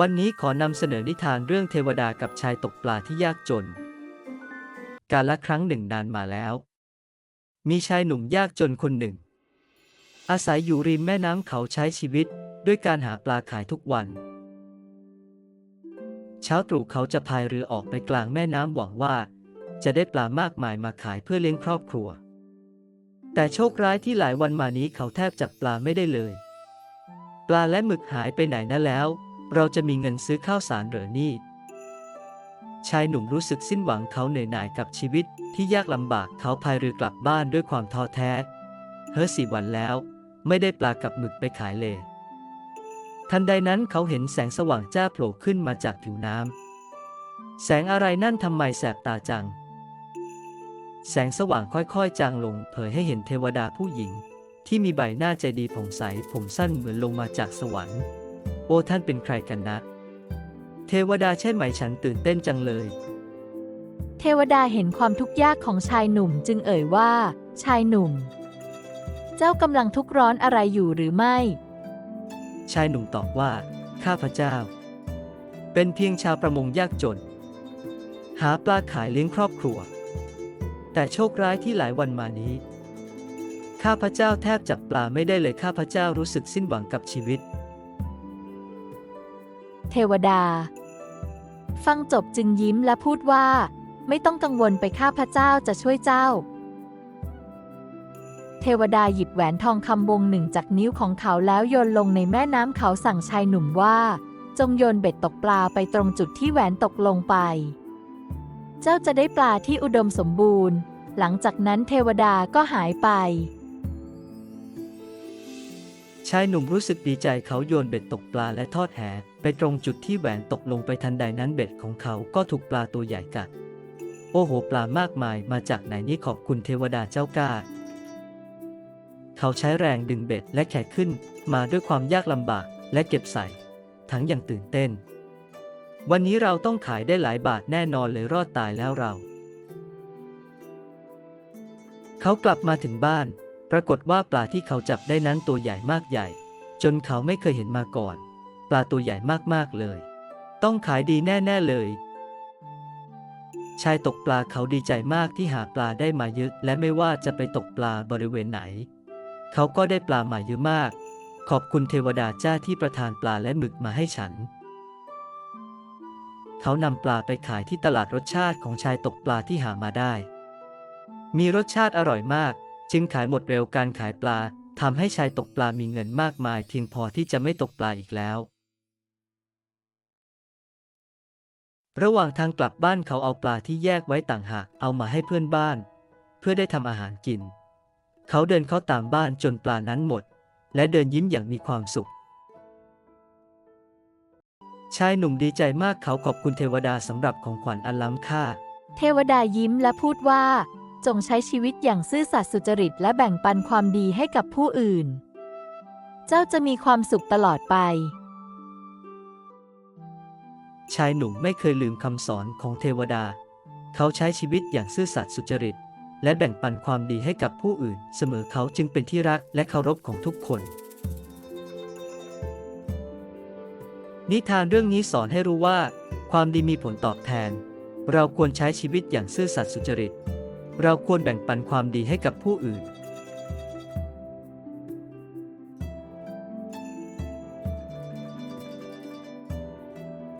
วันนี้ขอนำเสนอนิทานเรื่องเทวดากับชายตกปลาที่ยากจน กาลครั้งหนึ่งนานมาแล้ว มีชายหนุ่มยากจนคนหนึ่ง อาศัยอยู่ริมแม่น้ำเขาใช้ชีวิตด้วยการหาปลาขายทุกวัน เช้าตรู่เขาจะพายเรือออกไปกลางแม่น้ำหวังว่า จะได้ปลามากมายมาขายเพื่อเลี้ยงครอบครัว แต่โชคร้ายที่หลายวันมานี้เขาแทบจับปลาไม่ได้เลย ปลาและหมึกหายไปไหนนะแล้ว เราจะมีเงินซื้อข้าวสารเหรือนี่ ชายหนุ่มรู้สึกสิ้นหวังเขาเหนื่อยหน่ายกับชีวิตที่ยากลำบากเขาพายเรือกลับบ้านด้วยความท้อแท้ เฮ้อสี่วันแล้ว ไม่ได้ปลากับหมึกไปขายเลย ทันใดนั้นเขาเห็นแสงสว่างจ้าโผล่ขึ้นมาจากผิวน้ำ แสงอะไรนั่นทำไมแสบตาจัง แสงสว่างค่อยๆ จางลง เผยให้เห็นเทวดาผู้หญิง ที่มีใบหน้าใจดีผ่องใสผมสั้นเหมือนลงมาจากสวรรค์ โอ้ท่านเป็นใครกันนะ เทวดาใช่ไหมฉันตื่นเต้นจังเลย เทวดาเห็นความทุกข์ยากของชายหนุ่มจึงเอ่ยว่า ชายหนุ่ม เจ้ากำลังทุกข์ร้อนอะไรอยู่หรือไม่ ชายหนุ่มตอบว่า ข้าพเจ้า เป็นเพียงชาวประมงยากจน หาปลาขายเลี้ยงครอบครัว แต่โชคร้ายที่หลายวันมานี้ ข้าพเจ้าแทบจับปลาไม่ได้เลยข้าพเจ้ารู้สึกสิ้นหวังกับชีวิต เทวดา ฟังจบจึงยิ้มและพูดว่า ไม่ต้องกังวลไปข้าพระเจ้าจะช่วยเจ้า เทวดาหยิบแหวนทองคำวงหนึ่งจากนิ้วของเขาแล้วโยนลงในแม่น้ำเขาสั่งชายหนุ่มว่า จงโยนเบ็ดตกปลาไปตรงจุดที่แหวนตกลงไป เจ้าจะได้ปลาที่อุดมสมบูรณ์ หลังจากนั้นเทวดาก็หายไปชายหนุ่มรู้สึกดีใจเขาโยนเบ็ดตกปลาและทอดแห ไปตรงจุดที่แหวนตกลงไปทันใดนั้นเบ็ดของเขาก็ถูกปลาตัวใหญ่กัด โอ้โห ปลามากมายมาจากไหนนี่ขอบคุณเทวดาเจ้ากล้า เขาใช้แรงดึงเบ็ดและแขกขึ้นมาด้วยความยากลำบากและเก็บใส่ ทั้งอย่างตื่นเต้น วันนี้เราต้องขายได้หลายบาทแน่นอนเลยรอดตายแล้วเรา เขากลับมาถึงบ้าน ปรากฏว่าปลาที่เขาจับได้นั้นตัวใหญ่มากใหญ่ จนเขาไม่เคยเห็นมาก่อน ลาตัวใหญ่มากๆเลย ต้องขายดีแน่ ๆ เลย ชายตกปลาเขาดีใจมากที่หาปลาได้มาเยอะ และไม่ว่าจะไปตกปลาบริเวณไหน เขาก็ได้ปลามาเยอะมาก ขอบคุณเทวดาเจ้าที่ประทานปลาและหมึกมาให้ฉัน เขานำปลาไปขายที่ตลาดรสชาติของชายตกปลาที่หามาได้ มีรสชาติอร่อยมาก จึงขายหมดเร็วการขายปลาทำให้ชายตกปลามีเงินมากมายเพียงพอที่จะไม่ตกปลาอีกแล้ว ระหว่างทางกลับบ้านเขาเอาปลาที่แยกไว้ต่างหากเอามาให้เพื่อนบ้าน เพื่อได้ทำอาหารกิน เขาเดินเข้าตามบ้านจนปลานั้นหมด และเดินยิ้มอย่างมีความสุข ชายหนุ่มดีใจมากเขาขอบคุณเทวดาสำหรับของขวัญอันล้ำค่า เทวดายิ้มและพูดว่า จงใช้ชีวิตอย่างซื่อสัตย์สุจริตและแบ่งปันความดีให้กับผู้อื่น เจ้าจะมีความสุขตลอดไป ชายหนุ่มไม่เคยลืมคำสอนของเทวดา เขาใช้ชีวิตอย่างซื่อสัตย์สุจริต และแบ่งปันความดีให้กับผู้อื่น เสมอเขาจึงเป็นที่รักและเคารพของทุกคน นิทานเรื่องนี้สอนให้รู้ว่า ความดีมีผลตอบแทน เราควรใช้ชีวิตอย่างซื่อสัตย์สุจริต เราควรแบ่งปันความดีให้กับผู้อื่น